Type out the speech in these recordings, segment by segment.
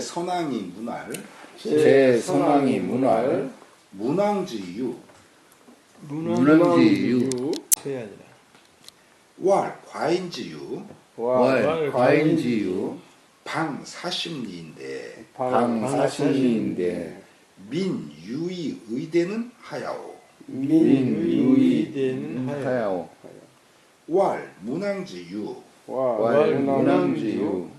선왕이 문할 제 선왕이 문활 문왕지유. 문왕지유. 왈 과인지유. 왈 과인지유. 방 사십리인데. 방사신인데. 민유의 의대는 하야오. 민유이된 하여 하야오. 왈 문왕지유. 왈 문왕지유.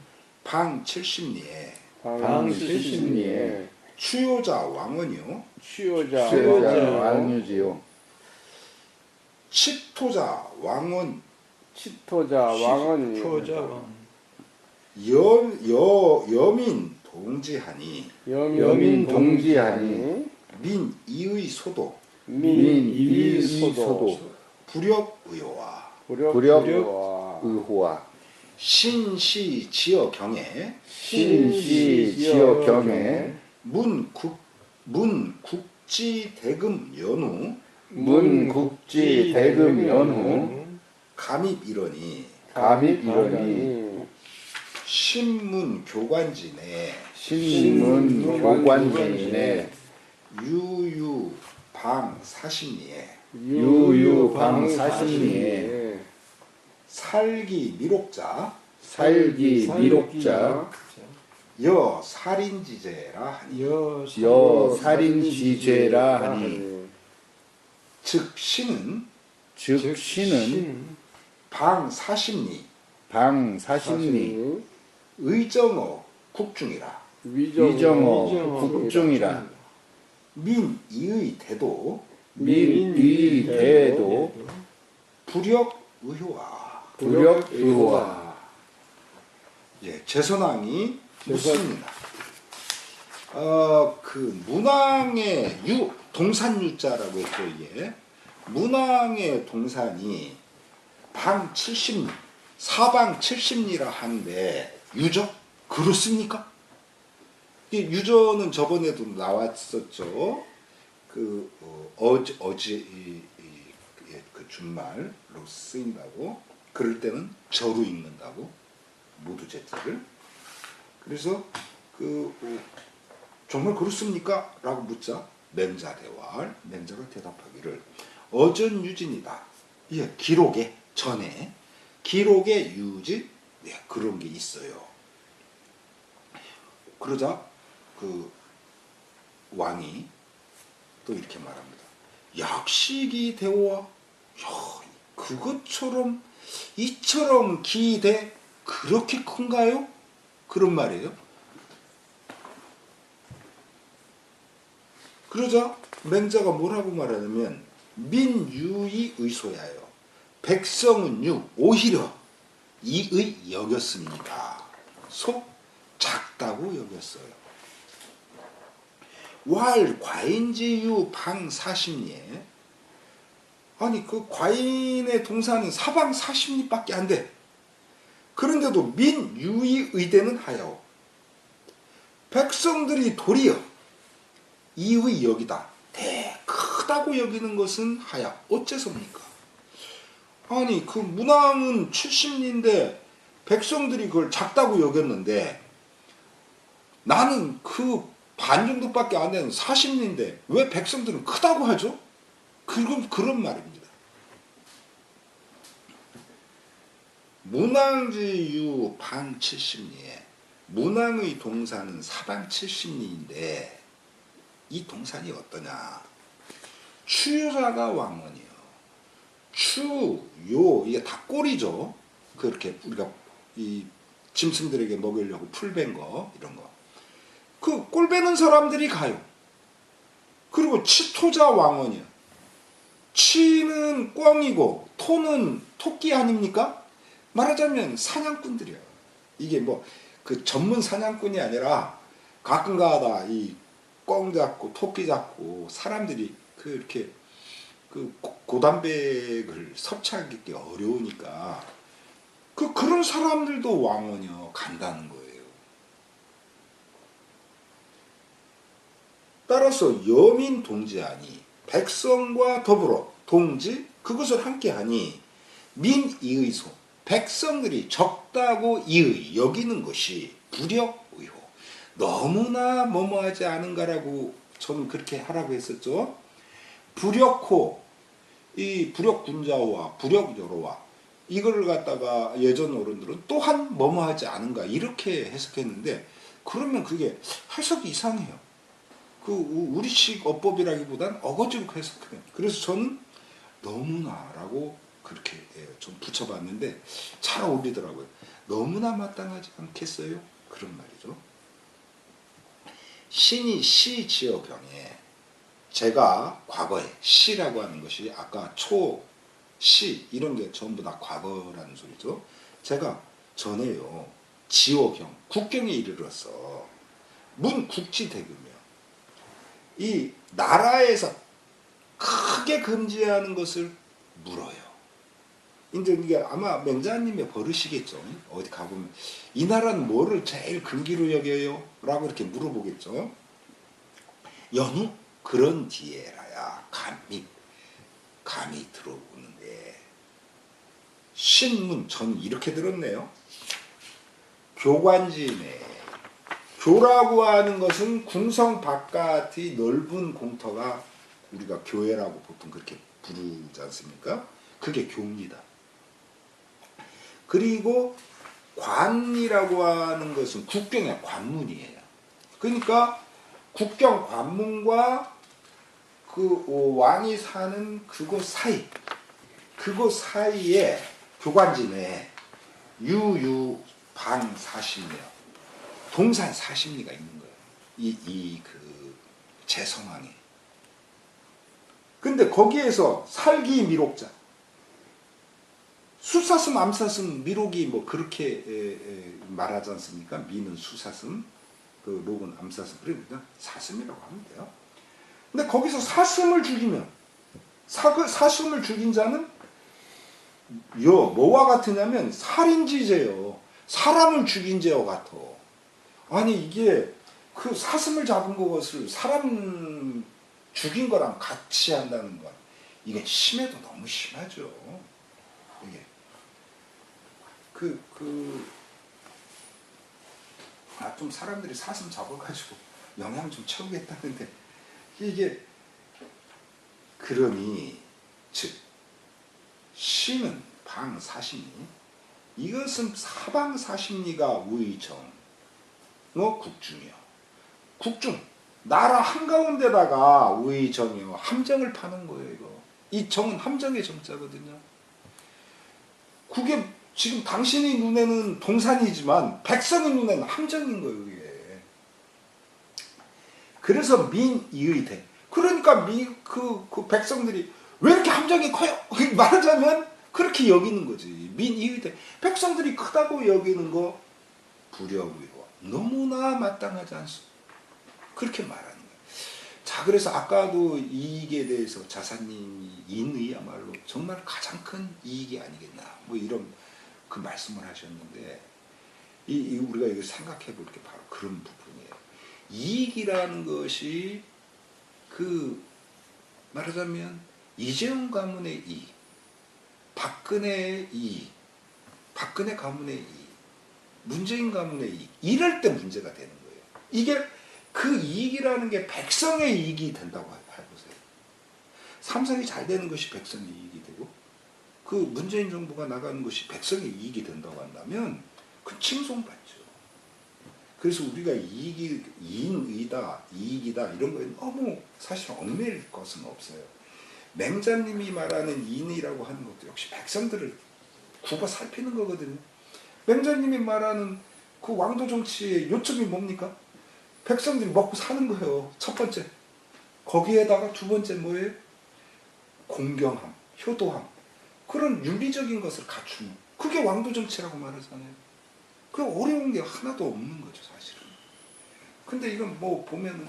방 칠십리에 방 칠십리에 추요자 왕언이요? 취요자 수요자 왕유지요. 칩토자 왕언 치토자 왕은 초자 왕. 여, 여, 여민 동지하니 여민 동지하니 민 이의 소도 민 이위 이소도 불역의호와 부력부와 의호와 신시 지어 경에 신시 지어 경에 문국 문국지 대금 연후 문국지 대금 연후 감입 일원이 감입 일원이 신문 교관진에 신문 교관진에 유유 방 사십리에. 유유방 사신리에 살기 미록자. 살기 미록자. 여 살인지제라 하니. 여여 살인지죄라 하니. 즉 신은 즉 신은 방 사십리. 방 사신리. 의정어 국중이라. 위정어 국중이라. 민이의 대도 민의 대도 불역 의효와 불역 의호와 예, 제선왕이 묻습니다. 어, 그 문왕의 유 동산 유자라고 했죠 이게 문왕의 동산이 방 70리 사방 70리라 하는데 유저 그렇습니까? 이 유저는 저번에도 나왔었죠. 그 어, 이, 이, 예, 그 준말로 쓰인다고 그럴 때는 저로 읽는다고 모두 제트를 그래서 그 어, 정말 그렇습니까? 라고 묻자 맹자 대활 맹자가 대답하기를 어전 유진이다. 예, 기록에 전에 기록에 유지 네, 그런 게 있어요. 그러자 그 왕이 또 이렇게 말합니다. 약식이 되어와 야, 그것처럼 이처럼 기대 그렇게 큰가요? 그런 말이에요. 그러자 맹자가 뭐라고 말하냐면 민유이 의소야요. 백성은 유 오히려 이의 여겼습니다. 속 작다고 여겼어요. 왈 과인지유 방 사십리에 아니 그 과인의 동사는 사방 40리밖에 안 돼. 그런데도 민유의 의대는 하야오. 백성들이 도리어 이의 여기다. 대 크다고 여기는 것은 하야. 어째서입니까? 아니 그 문왕은 70리인데 백성들이 그걸 작다고 여겼는데 나는 그 반 정도밖에 안 되는 40리인데 왜 백성들은 크다고 하죠? 그건 그런 말입니다. 문왕지유 방 70리에 문왕의 동사는 사방 70리인데 이 동산이 어떠냐? 추유자가 왕원이요. 추, 요 이게 다 꼴이죠. 그렇게 우리가 이 짐승들에게 먹이려고 풀벤 거 이런 거. 그 꼴 베는 사람들이 가요. 그리고 치토자 왕원이요. 치는 꿩이고 토는 토끼 아닙니까? 말하자면 사냥꾼들이요. 이게 뭐 그 전문 사냥꾼이 아니라 가끔가다 이 꿩 잡고 토끼 잡고 사람들이 그 이렇게 그 고- 고단백을 섭취하기 어려우니까 그 그런 사람들도 왕원이요 간다는 거예요. 따라서 여민 동지하니 백성과 더불어 동지 그것을 함께하니 민이의소 백성들이 적다고 이의 여기는 것이 불역의호 너무나 뭐뭐하지 않은가라고 저는 그렇게 하라고 했었죠. 불역호 이 불역군자와 불역여로와 이걸 갖다가 예전 어른들은 또한 뭐뭐하지 않은가 이렇게 해석했는데 그러면 그게 해석이 이상해요. 그 우- 우리식 어법이라기보단 어거지로 해석해요. 그래서 저는 너무나라고 그렇게 예, 좀 붙여봤는데 잘 어울리더라고요. 너무나 마땅하지 않겠어요? 그런 말이죠. 신이 시 지어경에 제가 과거에 시라고 하는 것이 아까 초, 시 이런 게 전부 다 과거라는 소리죠. 제가 전에요 지오경 국경에 이르렀어 문 국지대교며 이 나라에서 크게 금지하는 것을 물어요. 이제 이게 아마 맹자님의 버릇이겠죠. 어디 가보면 이 나라는 뭐를 제일 금기로 여겨요? 라고 이렇게 물어보겠죠. 연후 그런 뒤에라야 감히 감히 들어오는데 신문 전 이렇게 들었네요. 교관지네 교라고 하는 것은 궁성 바깥의 넓은 공터가 우리가 교회라고 보통 그렇게 부르지 않습니까? 그게 교입니다. 그리고 관이라고 하는 것은 국경의 관문이에요. 그러니까 국경 관문과 그 어, 왕이 사는 그곳 사이, 그곳 사이에 교관진에 유유 방 40여, 동산 40리가 있는 거예요. 이 이그 제성왕에. 근데 거기에서 살기 미록자, 수사슴, 암사슴, 미록이 뭐 그렇게 에, 에, 말하지 않습니까? 미는 수사슴, 그 록은 암사슴, 그러니까 사슴이라고 하면 돼요. 근데 거기서 사슴을 죽이면 사, 사슴을 죽인 자는 요 뭐와 같으냐면 살인지죄요. 사람을 죽인 죄와 같아. 아니 이게 그 사슴을 잡은 것을 사람 죽인 거랑 같이 한다는 건 이게 심해도 너무 심하죠. 이게 그, 그, 아, 좀 사람들이 사슴 잡아가지고 영양 좀 채우겠다는데, 이게, 그러니, 즉, 시는 방 사심리, 이것은 사방 사심리가 우의정, 어, 국중이요. 국중, 나라 한가운데다가 우의정이요. 함정을 파는 거예요, 이거. 이 정은 함정의 정자거든요. 그게 지금 당신의 눈에는 동산이지만 백성의 눈에는 함정인 거예요, 이게. 그래서 민이의대. 그러니까 미, 그, 그 백성들이 왜 이렇게 함정이 커요? 말하자면 그렇게 여기는 거지. 민이의대. 백성들이 크다고 여기는 거 불여의고 너무나 마땅하지 않습니다. 그렇게 말하는 거예요. 자, 그래서 아까도 이익에 대해서 자사님이 인의야말로 정말 가장 큰 이익이 아니겠나. 뭐 이런 그 말씀을 하셨는데, 이, 이 우리가 이거 생각해 볼 게 바로 그런 부분이에요. 이익이라는 것이 그 말하자면 이재용 가문의 이익, 박근혜의 이익, 박근혜 가문의 이익, 문재인 가문의 이익, 이럴 때 문제가 되는 거예요. 이게 그 이익이라는 게 백성의 이익이 된다고 해보세요. 삼성이 잘 되는 것이 백성의 이익이 되고, 그 문재인 정부가 나가는 것이 백성의 이익이 된다고 한다면, 그 칭송받죠. 그래서 우리가 이익이, 이익이다, 이익이다, 이런 거에 너무 사실 얽매일 것은 없어요. 맹자님이 말하는 인이라고 하는 것도 역시 백성들을 굽어 살피는 거거든요. 맹자님이 말하는 그 왕도 정치의 요점이 뭡니까? 백성들이 먹고 사는 거예요. 첫 번째. 거기에다가 두 번째 뭐예요? 공경함, 효도함. 그런 윤리적인 것을 갖추는. 그게 왕도 정치라고 말하잖아요. 그 어려운 게 하나도 없는 거죠, 사실은. 근데 이건 뭐 보면은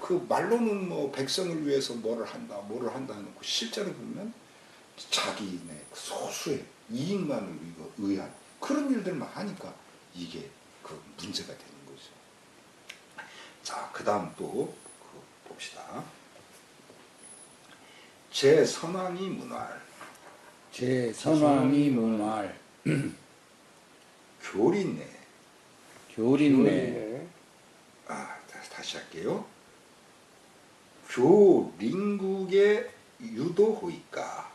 그 말로는 뭐 백성을 위해서 뭐를 한다, 뭐를 한다 해놓고 실제로 보면 자기네 소수의 이익만을 의한 그런 일들만 하니까 이게 그 문제가 되는 거죠. 자, 그 다음 또 그 봅시다. 제 선왕이 문활, 제 선왕이 문활 교린내, 교린내 교리네. 다시 할게요. 교린국의 유도호이까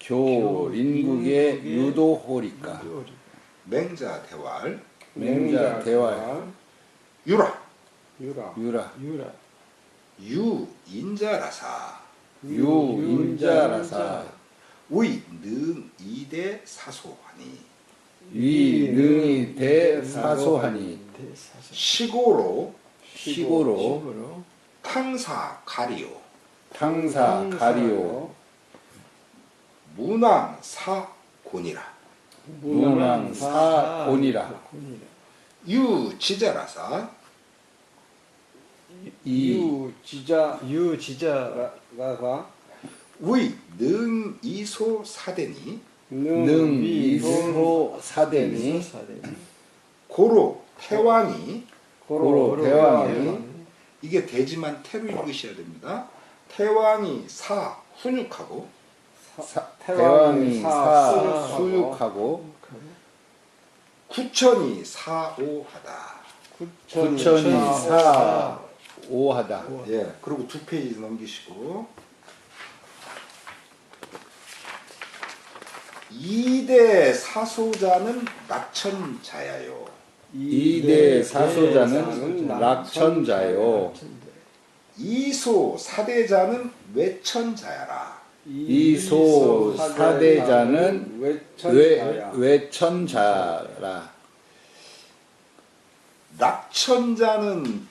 교린국의 유도호리까 맹자 대활. 맹자 대활. 유라. 유라. 유라. 유라. 유인자라사. 유인자라사. 위능 이대 사소하니. 위능이 대사소하니. 시고로. 시고로. 탕사 가리오 탕사 가리오 문왕 사곤이라 곤이라. 유지자라사. 이 유지자. 유지자 라사. 위 능 이소 사대니. 능이소 사대니. 사대 고로 태왕이. 고로 대왕이. 이게 대지만 태로 읽으셔야 됩니다. 태왕이 사 훈육하고 사- 대왕이 사사 수육하고 구천이 사오하다. 구천이 사- 사 오하다 예, 그리고 두 페이지 넘기시고 이대 사소자는 낙천자야요. 이대 사소자는 낙천자요 이소 사대자는 외천자야라. 이소 사대자는 외, 외천자라. 낙천자는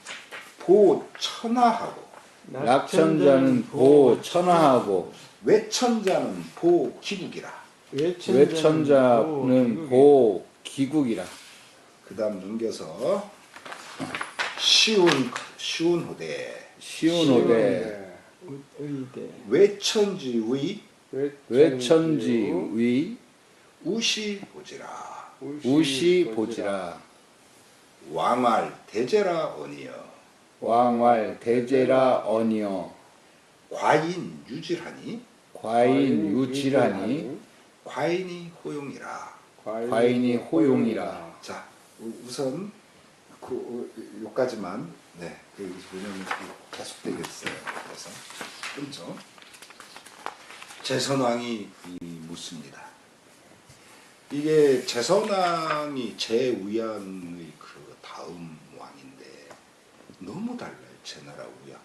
보천하하고 낙천자는 보천하하고 외천자는 보기국이라. 외천자는 보기국이라. 그다음 넘겨서 쉬운 쉬운 호대. 시운호대 의대. 외천지의 외천지위 우시 보지라. 우시 보지라. 왕알 대제라 언이여. 왕활 대제라 언이여. 과인 유질하니? 과인 유질하니? 과인이 호용이라. 과인이 호용이라. 자 우- 우선 그 요까지만 네 여기서 보면 계속 되겠어요. 그래서 끊죠 재선왕이 이 묻습니다 이게 재선왕이 제우양의 그 다음 왕인데 너무 달라요 제 나라 우양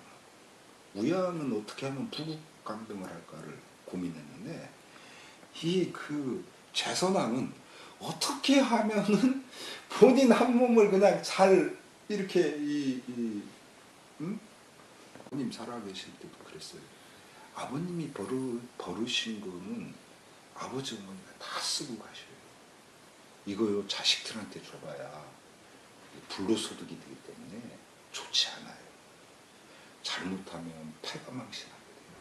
우양은 어떻게 하면 부국 강등을 할까를 고민했는데 이그 재선왕은 어떻게 하면은 본인 한 몸을 그냥 잘 이렇게 이, 이 응? 아버님 살아계실 때도 그랬어요. 아버님이 버르, 버르신 거는 아버지 어머니가 다 쓰고 가셔요. 이거요 자식들한테 줘봐야 불로소득이 되기 때문에 좋지 않아요. 잘못하면 패가망신하게 돼요.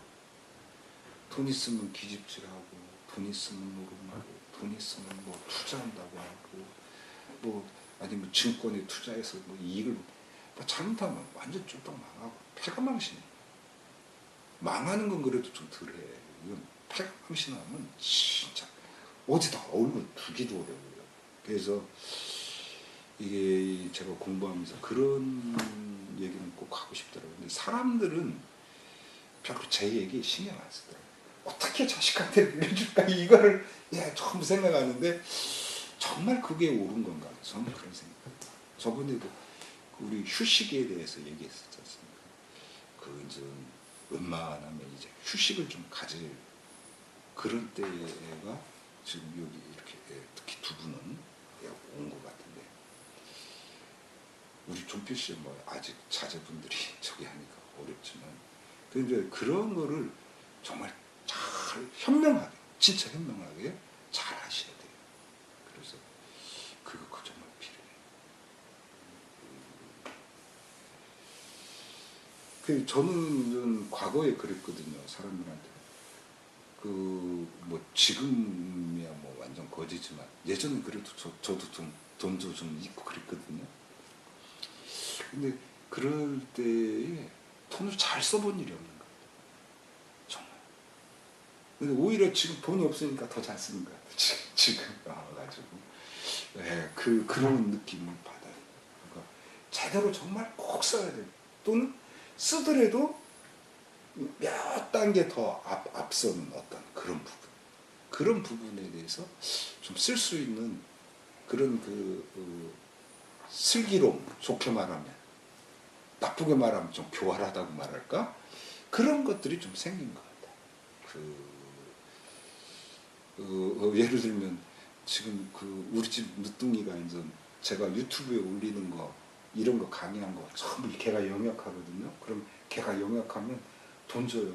돈 있으면 기집질하고 돈 있으면 노름하고 돈 있으면 뭐 투자한다고 하고 뭐 아니면 증권에 투자해서 뭐 이익을 뭐 잘못하면 완전 쫄딱 망하고 패가망신해. 망하는 건 그래도 좀 덜해. 이건 패가망신하면 진짜 어디다 얼굴 두기도 어려워요. 그래서 이게 제가 공부하면서 그런 얘기는 꼭 하고 싶더라고요. 근데 사람들은 별로 제 얘기 신경 안 쓰더라고요. 어떻게 자식한테 물려줄까 이거를 예, 전부 생각하는데 정말 그게 옳은 건가? 저는 그런 생각합니다. 저번에도 그 우리 휴식에 대해서 얘기했었지 않습니까? 그 이제 웬만하면 이제 휴식을 좀 가질 그럴 때가 지금 여기 이렇게 예, 특히 두 분은 온 것 같은데 우리 종필 씨뭐 아직 자제분들이 저기 하니까 어렵지만 근데 그런 거를 정말 잘 현명하게 진짜 현명하게 잘 하셔야 돼요. 그래서 그거 그 정말 필요해요. 그 저는 과거에 그랬거든요 사람들한테 그 뭐 지금이야 뭐 완전 거지지만 예전에 그래도 저, 저도 좀 돈도 좀 있고 그랬거든요. 근데 그럴 때에 돈을 잘 써본 일이 없는 거예요. 정말. 근데 오히려 지금 돈이 없으니까 더 잘 쓰는 것 같아요. 지금, 나와가지고. 네, 그, 그런 느낌을 받아요. 그러니까 제대로 정말 꼭 써야 돼요. 또는 쓰더라도 몇 단계 더 앞, 앞서는 어떤 그런 부분. 그런 부분에 대해서 좀 쓸 수 있는 그런 그, 그 슬기로움 좋게 말하면. 나쁘게 말하면 좀 교활하다고 말할까? 그런 것들이 좀 생긴 것 같아요. 그, 그, 어, 예를 들면 지금 그 우리 집 늦둥이가 이제 제가 유튜브에 올리는 거 이런 거 강의한 거 전부 걔가 영역하거든요. 그럼 걔가 영역하면 돈 줘요.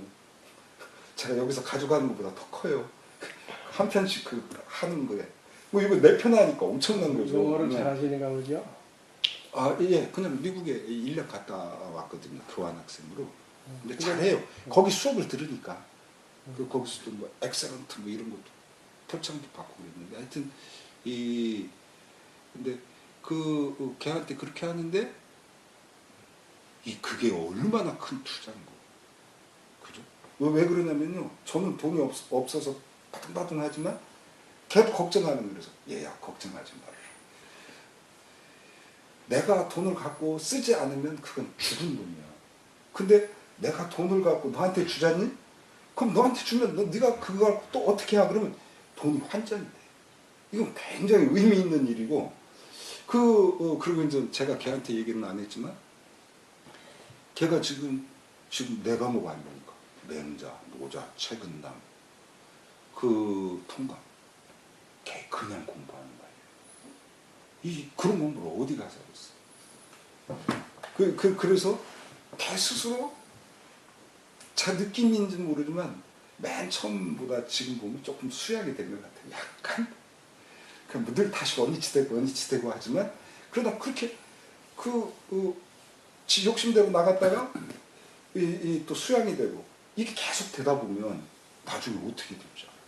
제가 여기서 가져가는 것보다 더 커요. 한 편씩 그 하는 거에. 뭐 이거 네편 하니까 엄청난 거죠. 영어를 네. 잘하시는가 보죠? 아, 예, 그냥 미국에 1년 갔다 왔거든요. 교환학생으로. 근데 근데- 잘해요. 거기 수업을 들으니까. 그 거기서도 뭐 엑셀런트 뭐 이런 것도 표창도 받고 그랬는데 하여튼 이 근데 그 어, 걔한테 그렇게 하는데 이 그게 얼마나 큰 투자인 거. 그죠? 왜, 왜 그러냐면요. 저는 돈이 없, 없어서 바둥바둥하지만 계속 걱정하는 거라서 얘야 걱정하지 말라. 내가 돈을 갖고 쓰지 않으면 그건 죽은 돈이야. 근데 내가 돈을 갖고 너한테 주자니? 그럼 너한테 주면 너 네가 그거 또 어떻게 하? 그러면 돈이 환전이 돼. 이건 굉장히 의미 있는 일이고 그 어, 그리고 이제 제가 걔한테 얘기는 안 했지만 걔가 지금 지금 네 과목 아닙니까? 맹자, 노자, 최근담, 그 통감. 걔 그냥 공부하는 거예요. 이 그런 공부를 어디 가서 했어? 그, 그 그래서 걔 스스로 자 느낌인지 는 모르지만 맨 처음보다 지금 보면 조금 수양이 된 것 같아요. 약간 그냥 늘 다시 원위치되고 원위치되고 하지만 그러다 그렇게 그, 그지 욕심대로 나갔다가 이, 이 또 수양이 되고 이게 계속 되다 보면 나중에 어떻게 알아요.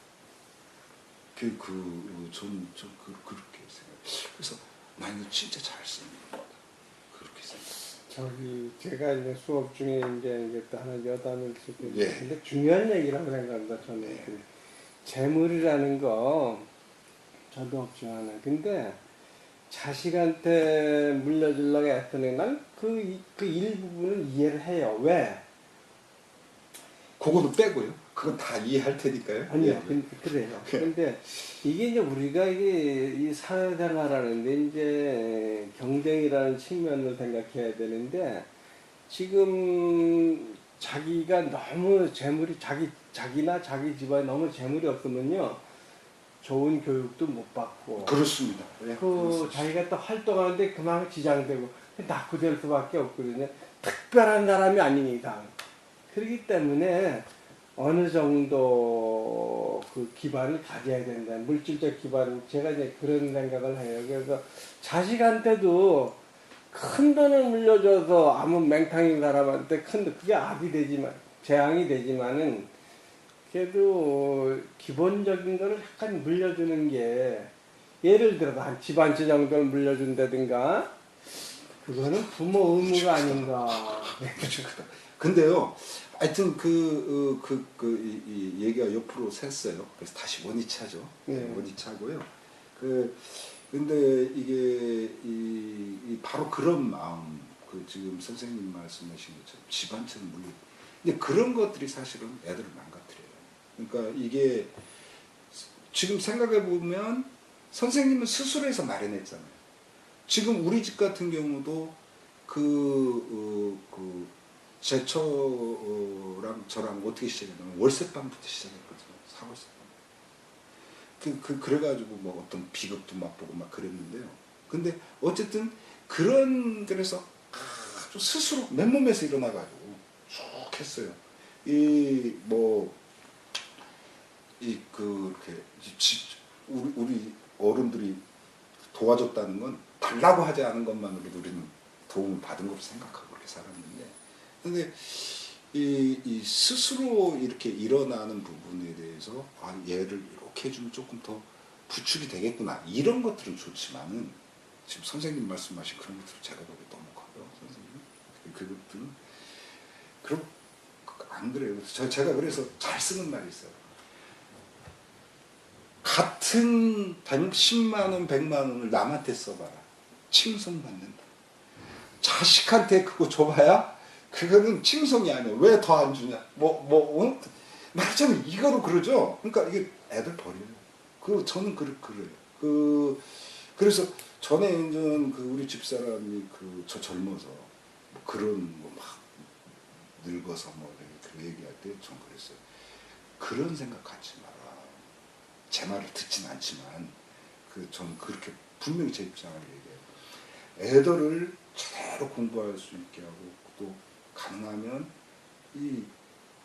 그, 그, 전, 전 그, 그렇게 생각해요. 그래서 나 이거 진짜 잘 쓰는 거다. 그렇게 생각해요. 저기 제가 이제 수업 중에 이제 이제 또 하나 여담을 쓰고 예. 근데 중요한 얘기라고 생각합니다. 저는 예. 그 재물이라는 거 저도 없지만은 근데 자식한테 물려주려고 했더니 난그 그 일부분을 이해를 해요. 왜? 그거는 빼고요. 그건 다 이해할 테니까요. 아니요, 예. 근- 그래요. 근데 이게 이제 우리가 이게 이 사회생활하는데 이제 경쟁이라는 측면을 생각해야 되는데 지금 자기가 너무 재물이 자기 자기나 자기 집안에 너무 재물이 없으면요 좋은 교육도 못 받고 그렇습니다. 예, 그 그렇습니다. 자기가 또 활동하는데 그만 지장되고 낙후될 수밖에 없거든요. 특별한 사람이 아닌 이상. 그렇기 때문에 어느 정도 그 기반을 가져야 된다. 물질적 기반. 제가 이제 그런 생각을 해요. 그래서 자식한테도 큰 돈을 물려줘서 아무 맹탕인 사람한테 큰 돈, 그게 악이 되지만, 재앙이 되지만은 그래도 기본적인 거를 약간 물려주는 게 예를 들어서 한집한채 정도를 물려준다든가 그거는 부모 의무가 아닌가. 근데요, 하여튼 그, 어, 그, 그, 이, 이 얘기가 옆으로 샜어요. 그래서 다시 원위치하죠. 네. 원위치하고요. 그, 근데 이게, 이, 이 바로 그런 마음, 그 지금 선생님 말씀하신 것처럼 집안처럼 물려. 근데 그런 것들이 사실은 애들을 망가뜨려요. 그러니까 이게 지금 생각해 보면 선생님은 스스로 해서 마련했잖아요. 지금 우리 집 같은 경우도 그, 어, 그, 제처랑 저랑 어떻게 시작했냐면 월세방부터 시작했거든요. 사월세방. 그, 그, 그래가지고 뭐 어떤 비극도 맛보고 막 그랬는데요. 근데 어쨌든 그런, 그래서 아주 스스로 맨몸에서 일어나가지고 쭉 했어요. 이, 뭐, 이, 그, 이렇게, 지- 우리, 우리 어른들이 도와줬다는 건 달라고 하지 않은 것만으로도 우리는 도움을 받은 걸로 생각하고 그렇게 살았는데. 근데 이, 이 스스로 이렇게 일어나는 부분에 대해서 아 얘를 이렇게 해주면 조금 더 부축이 되겠구나. 이런 것들은 좋지만은 지금 선생님 말씀하신 그런 것들은 제가 보기 너무 커요 선생님. 그것들은 그럼 안 그래요. 저, 제가 그래서 잘 쓰는 말이 있어요 같은 10만 원, 100만 원을 남한테 써봐라. 칭송받는다. 자식한테 그거 줘봐야 그거는 칭송이 아니야. 왜 더 안 주냐? 뭐, 뭐, 어? 말하자면 이거로 그러죠. 그러니까 이게 애들 버려요. 그, 저는 그래, 그래요. 그, 그래서 전에 이제 그 우리 집사람이 그, 저 젊어서 뭐 그런 뭐막 늙어서 뭐 이렇게 얘기할 때 전 그랬어요. 그런 생각 갖지 마라. 제 말을 듣진 않지만, 그, 전 그렇게 분명히 제 입장을 얘기해요. 애들을 제대로 공부할 수 있게 하고 또 가능하면 이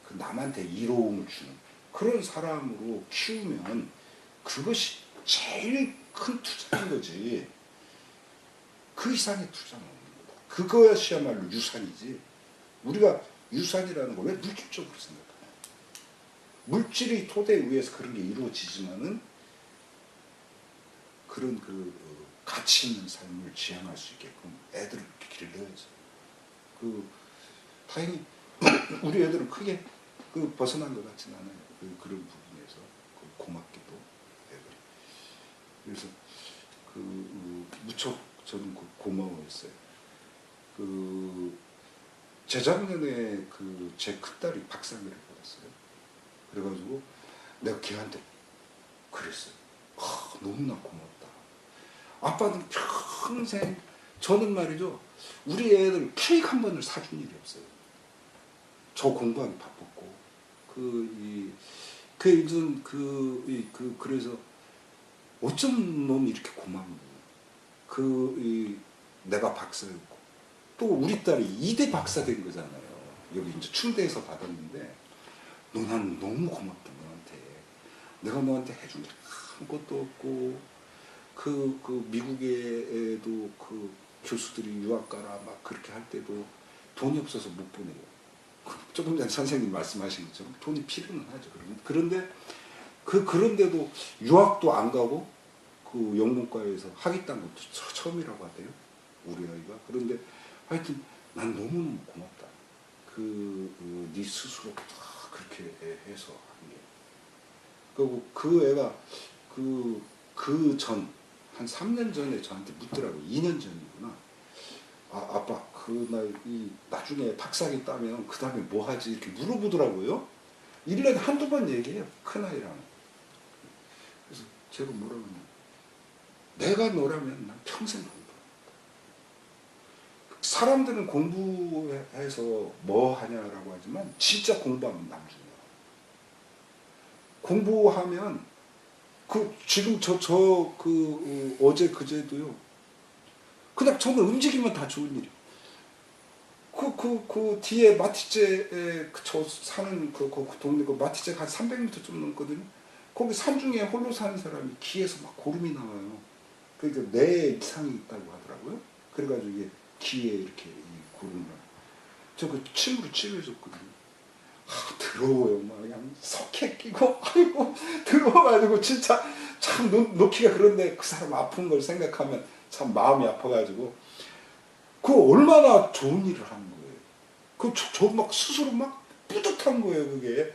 그 남한테 이로움을 주는 그런 사람으로 키우면 그것이 제일 큰 투자인 거지. 그 이상의 투자는 없는 거다. 그것이야말로 유산이지. 우리가 유산이라는 걸 왜 물질적으로 생각하냐. 물질의 토대 위에서 그런 게 이루어지지만은 그런 그 어, 가치 있는 삶을 지향할 수 있게끔 애들을 이렇게 길러야죠. 그 다행히 우리 애들은 크게 그 벗어난 것 같진 않아요. 그 그런 부분에서 그 고맙게도 애들이. 그래서 그 어, 무척 저는 그 고마워했어요. 그 재작년에 그 제 큰딸이 박사학위를 받았어요. 그래가지고 내가 걔한테 그랬어요. 아, 너무나 고맙다. 아빠는 평생 저는 말이죠. 우리 애들 케이크 한 번을 사준 일이 없어요. 저 공부하기 바빴고 그이그 이제 그, 이, 그 그래서 어쩜 놈이 이렇게 고마운 그 이, 내가 박사였고 또 우리 딸이 이대 박사 된 거잖아요. 여기 이제 충대에서 받았는데 너는 너무 고맙다 너한테. 내가 너한테 해준 게 아무것도 없고 그, 그 미국에도 그 교수들이 유학 가라 막 그렇게 할 때도 돈이 없어서 못 보내요. 조금 전에 선생님 말씀하신 것처럼 돈이 필요는 하죠. 그런- 그런데 그 그런데도 유학도 안 가고 그 영문과에서 딴 것도 처- 처음이라고 하대요. 우리 아이가. 그런데 하여튼 난 너무너무 고맙다. 그, 그, 네 스스로 다 그렇게 해서 한 게. 그리고 그 애가 그, 그 전, 한 3년 전에 저한테 묻더라고요. 2년 전이구나. 아, 아빠, 그날, 이, 나중에 박사학위 따면 그 다음에 뭐 하지? 이렇게 물어보더라고요. 1년에 한두 번 얘기해요. 큰아이랑. 그래서 제가 뭐라고 하냐. 내가 너라면 난 평생. 사람들은 공부해서 뭐 하냐라고 하지만 진짜 공부하면 남중이야. 공부하면 그 지금 저 저 그 어제 그제도요. 그냥 저는 움직이면 다 좋은 일이야. 그그 그 뒤에 마티제에 그저 사는 그, 그, 그 동네 그 마티제가 한 300m 좀 넘거든요. 거기 산 중에 홀로 사는 사람이 귀에서 막 고름이 나와요. 그러니까 뇌에 이상이 있다고 하더라고요. 그래가지고 이게 귀에 이렇게 이 고름을 저그 침으로 치료해줬거든요. 아, 더러워요. 막 그냥 석회 끼고 아이고 더러워가지고 진짜 참 놓, 놓기가 그런데 그 사람 아픈 걸 생각하면 참 마음이 아파가지고 그 얼마나 좋은 일을 하는 거예요. 그저 막 스스로 막 뿌듯한 거예요. 그게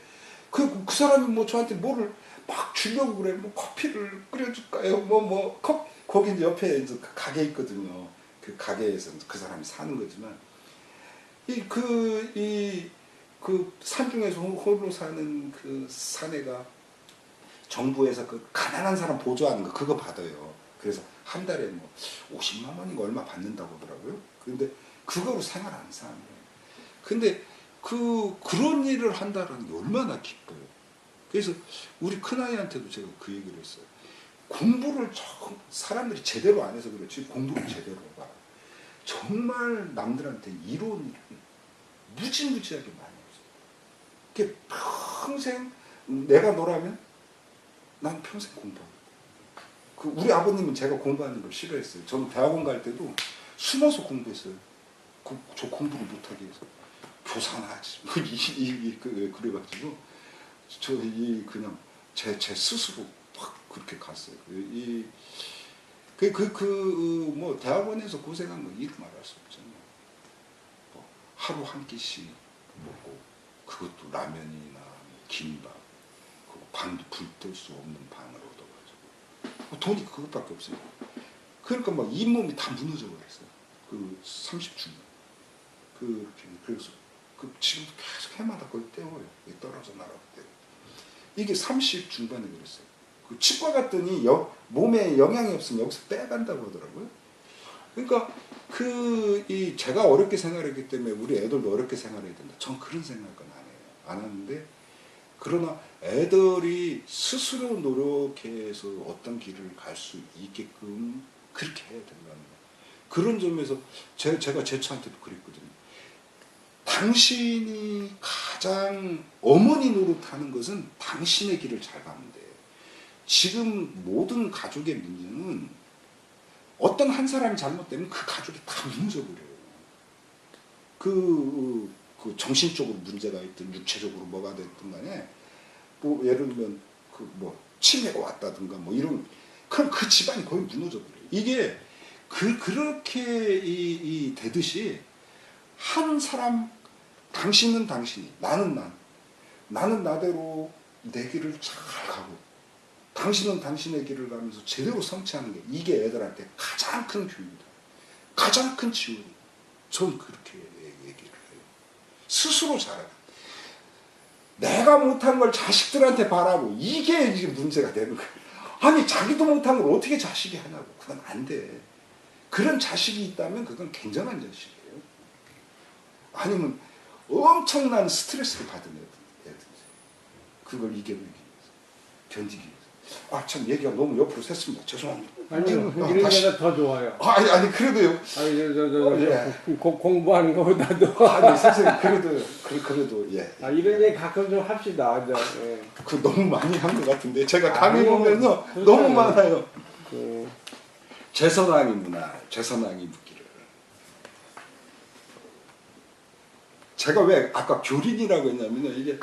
그, 그 사람이 뭐 저한테 뭐를 막 주려고 그래. 뭐 커피를 끓여줄까요? 뭐, 뭐, 컵, 거기 이제 옆에 이제 그 가게 있거든요. 그 가게에서 그 사람이 사는 거지만, 이, 그, 이, 그 산중에서 홀로 사는 그 사내가 정부에서 그 가난한 사람 보조하는 거 그거 받아요. 그래서 한 달에 뭐 50만 원인가 얼마 받는다고 하더라고요. 근데 그거로 생활하는 사람이에요. 근데 그 그런 일을 한다는 게 얼마나 기뻐요. 그래서 우리 큰아이한테도 제가 그 얘기를 했어요. 공부를 정, 사람들이 제대로 안 해서 그렇지 공부를 제대로 해봐. 정말 남들한테 일을 무지무지하게 많이 없어요. 그게 평생 내가 너라면 난 평생 공부하고. 그 우리 아버님은 제가 공부하는 걸 싫어했어요. 저는 대학원 갈 때도 숨어서 공부했어요. 그, 저 공부를 못하게 해서 교사나 하지. 뭐 이, 이, 이, 그, 그래가지고 저 이 그냥 제, 제 스스로 확 그렇게 갔어요. 이, 그, 그, 그, 뭐, 대학원에서 고생한 거 이루 말할 수 없잖아요. 뭐 하루 한 끼씩 먹고, 그것도 라면이나 뭐 김밥, 그 방도 불뜰 수 없는 방을 얻어가지고. 뭐 돈이 그것밖에 없어요. 그러니까 막 잇몸이 다 무너져 버렸어요. 그 30주년. 그 그래서 그 지금도 계속 해마다 그걸. 이게 떨어져 나가고 떼고. 이게 30 중반에 그랬어요. 그 치과 갔더니 여, 몸에 영향이 없으면 여기서 빼간다고 하더라고요. 그러니까 그 이 제가 어렵게 생활했기 때문에 우리 애들도 어렵게 생활해야 된다. 전 그런 생각은 안 해요. 안 하는데 그러나 애들이 스스로 노력해서 어떤 길을 갈 수 있게끔 그렇게 해야 된다는 거. 그런 점에서 제, 제가 제 차한테도 그랬거든요. 당신이 가장 어머니 노릇하는 것은 당신의 길을 잘 가면 돼. 지금 모든 가족의 문제는 어떤 한 사람이 잘못되면 그 가족이 다 무너져 버려요. 그, 그 정신적으로 문제가 있든 육체적으로 뭐가 됐든 간에 뭐 예를 들면 그 뭐 치매가 왔다든가 뭐 이런 그럼 그 집안이 거의 무너져 버려요. 이게 그 그렇게 이, 이 되듯이 한 사람 당신은 당신이 나는 난 나는 나대로 내 길을 잘 가고 당신은 당신의 길을 가면서 제대로 성취하는 게 이게 애들한테 가장 큰 교육이다. 가장 큰 지원이다. 전 그렇게 얘기를 해요. 스스로 잘하라. 내가 못한 걸 자식들한테 바라고 이게 이게 문제가 되는 거야. 아니 자기도 못한 걸 어떻게 자식이 하냐고. 그건 안 돼. 그런 자식이 있다면 그건 굉장한 자식이에요. 아니면 엄청난 스트레스를 받은 애들, 애들. 그걸 이겨내기 위해서. 견디기 위해서. 아, 참, 얘기가 너무 옆으로 샜습니다. 죄송합니다. 아니요 아, 이런 다시. 게가 더 좋아요. 아, 아니, 아니, 그래도요. 아니 저 저저 어, 예. 공부하는 것보다도 아니, 선생님, 그래도, 그, 그래도, 예. 아 이런 얘기 가끔 좀 합시다. 저, 예. 그 너무 많이 한 것 같은데. 제가 강의 아니요, 보면서 너무. 많아요. 그, 재선왕이 문화, 재선왕이 묻기를. 제가 왜 아까 교린이라고 했냐면요. 이게